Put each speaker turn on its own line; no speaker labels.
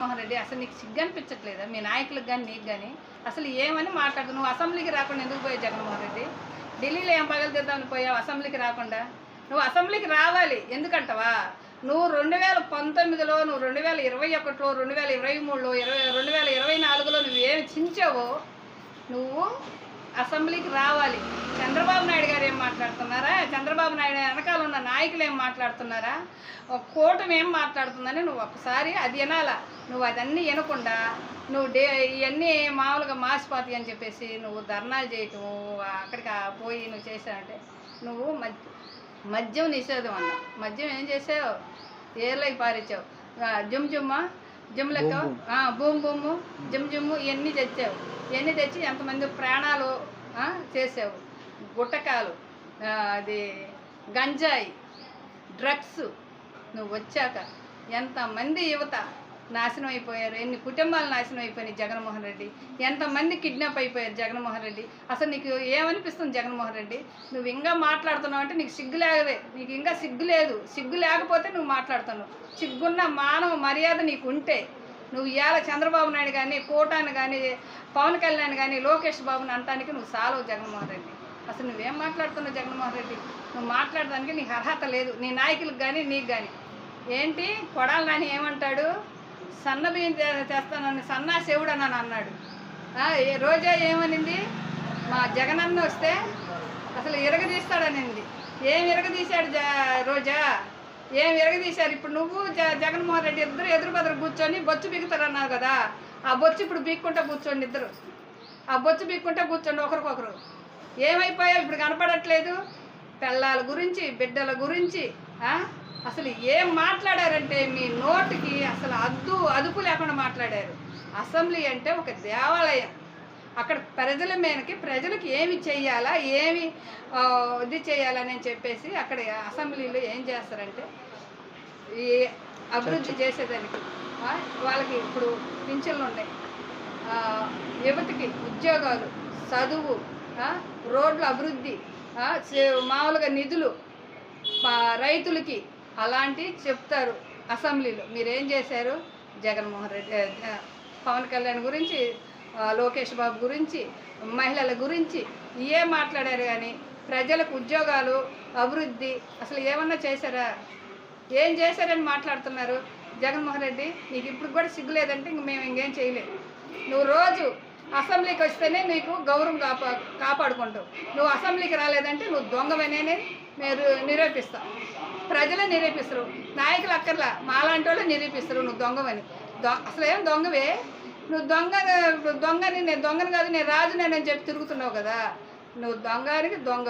జగన్మోహన్ రెడ్డి అసలు నీకు సిగ్గు అనిపించట్లేదా మీ నాయకులకు కానీ నీకు కానీ అసలు ఏమని మాట్లాడదు నువ్వు అసెంబ్లీకి రాకుండా ఎందుకు పోయావు జగన్మోహన్ రెడ్డి? ఢిల్లీలో ఏం పగలదిద్దామని పోయావు అసెంబ్లీకి రాకుండా? నువ్వు అసెంబ్లీకి రావాలి ఎందుకంటవా? నువ్వు రెండు వేల పంతొమ్మిదిలో నువ్వు రెండు వేల ఇరవై ఒకటిలో రెండు వేల ఇరవై మూడులో ఇరవై రెండు వేల ఇరవై నాలుగులో నువ్వు ఏమి చించావో నువ్వు అసెంబ్లీకి రావాలి. చంద్రబాబు నాయుడు గారు ఏం మాట్లాడుతున్నారా? చంద్రబాబు నాయుడు వెనకాల ఉన్న నాయకులు ఏం మాట్లాడుతున్నారా? ఒక కూటమి ఏం మాట్లాడుతుందని నువ్వు ఒకసారి అది వినాలా? నువ్వు అదన్నీ వినకుండా నువ్వు డే ఇవన్నీ మామూలుగా మాసిపోతాయి అని చెప్పేసి నువ్వు ధర్నాలు చేయటం అక్కడికి పోయి నువ్వు చేసావంటే నువ్వు మద్య మద్యం నిషేధం అన్న మద్యం ఏం చేసావు? ఏర్లకి పారించావు జుమ్ జుమ్మ? జుమ్ లెక్క? ఆ, బూమ్ బూము జుమ్ జుమ్ము ఇవన్నీ తెచ్చావు. ఇవన్నీ తెచ్చి ఎంతమంది ప్రాణాలు చేసావు? గుట్టకాలు. అది గంజాయి డ్రగ్స్ నువ్వు వచ్చాక ఎంతమంది యువత నాశనం అయిపోయారు? ఎన్ని కుటుంబాలు నాశనం అయిపోయినాయి జగన్మోహన్ రెడ్డి? ఎంతమంది కిడ్నాప్ అయిపోయారు జగన్మోహన్ రెడ్డి? అసలు నీకు ఏమనిపిస్తుంది జగన్మోహన్ రెడ్డి? నువ్వు ఇంకా మాట్లాడుతున్నావు అంటే నీకు సిగ్గు లేదే. నీకు ఇంకా సిగ్గు లేదు. సిగ్గు లేకపోతే నువ్వు మాట్లాడుతున్నావు. సిగ్గున్న మానవ మర్యాద నీకు ఉంటే నువ్వు ఇవాళ చంద్రబాబు నాయుడు కానీ కోటాను కానీ పవన్ కళ్యాణ్ కానీ లోకేష్ బాబుని అనటానికి నువ్వు సాలవు జగన్మోహన్ రెడ్డి. అసలు నువ్వేం మాట్లాడుతున్నావు జగన్మోహన్ రెడ్డి? నువ్వు మాట్లాడడానికి నీకు అర్హత లేదు. నీ నాయకులకు కానీ నీకు కానీ ఏంటి? కొడాలి నాని ఏమంటాడు? సన్న బియ్యం తెస్తానని సన్నా శివుడు అని అన్నాడు. ఏ రోజా ఏమనింది? మా జగనన్న వస్తే అసలు ఇరగదీస్తాడనింది. ఏం ఇరగదీశాడు జ రోజా? ఏం ఇరగదీశారు? ఇప్పుడు నువ్వు జ జగన్మోహన్ రెడ్డి ఇద్దరు ఎదురు బదురు కూర్చొని బొచ్చు బిగుతారన్నారు కదా. ఆ బొచ్చు ఇప్పుడు బీక్కుంటా కూర్చోండి ఇద్దరు. ఆ బొచ్చు బీక్కుంటా కూర్చోండి ఒకరికొకరు. ఏమైపోయావు ఇప్పుడు కనపడట్లేదు. పిల్లల గురించి బిడ్డల గురించి? అసలు ఏం మాట్లాడారంటే మీ నోటికి అసలు అద్దు అదుపు లేకుండా మాట్లాడారు. అసెంబ్లీ అంటే ఒక దేవాలయం. అక్కడ ప్రజల మీదకి ప్రజలకు ఏమి చెయ్యాలా ఏమి ఇది చేయాలని చెప్పేసి అక్కడ అసెంబ్లీలో ఏం చేస్తారంటే ఈ అభివృద్ధి చేసేదానికి వాళ్ళకి ఇప్పుడు పింఛన్లు ఉన్నాయి. యువతికి ఉద్యోగాలు చదువు రోడ్ల అభివృద్ధి చే- మామూలుగా నిధులు రైతులకి అలాంటి చెప్తారు అసెంబ్లీలో. మీరేం చేశారు? జగన్మోహన్ రెడ్డి పవన్ కళ్యాణ్ గురించి లోకేష్ బాబు గురించి మహిళల గురించి ఏ మాట్లాడారు కానీ ప్రజలకు ఉద్యోగాలు అభివృద్ధి అసలు ఏమన్నా చేశారా? ఏం చేశారని మాట్లాడుతున్నారు జగన్మోహన్ రెడ్డి? నీకు ఇప్పుడు కూడా సిగ్గు లేదంటే ఇంక మేము ఇంకేం చేయలేదు నువ్వు రోజు అసెంబ్లీకి వస్తేనే నీకు గౌరవం కాపా కాపాడుకుంటావు. నువ్వు అసెంబ్లీకి రాలేదంటే నువ్వు దొంగవనేనే మీరు నిరూపిస్తావు ప్రజలే నిరూపిస్తారు. నాయకులు అక్కర్లా. మాలాంటి వాళ్ళు నిరూపిస్తారు నువ్వు దొంగవని. దొ అసలు ఏం దొంగవే? నువ్వు దొంగ దొంగని నేను దొంగను కాదు నేను రాజునే అని చెప్పి తిరుగుతున్నావు కదా. నువ్వు దొంగనికి దొంగ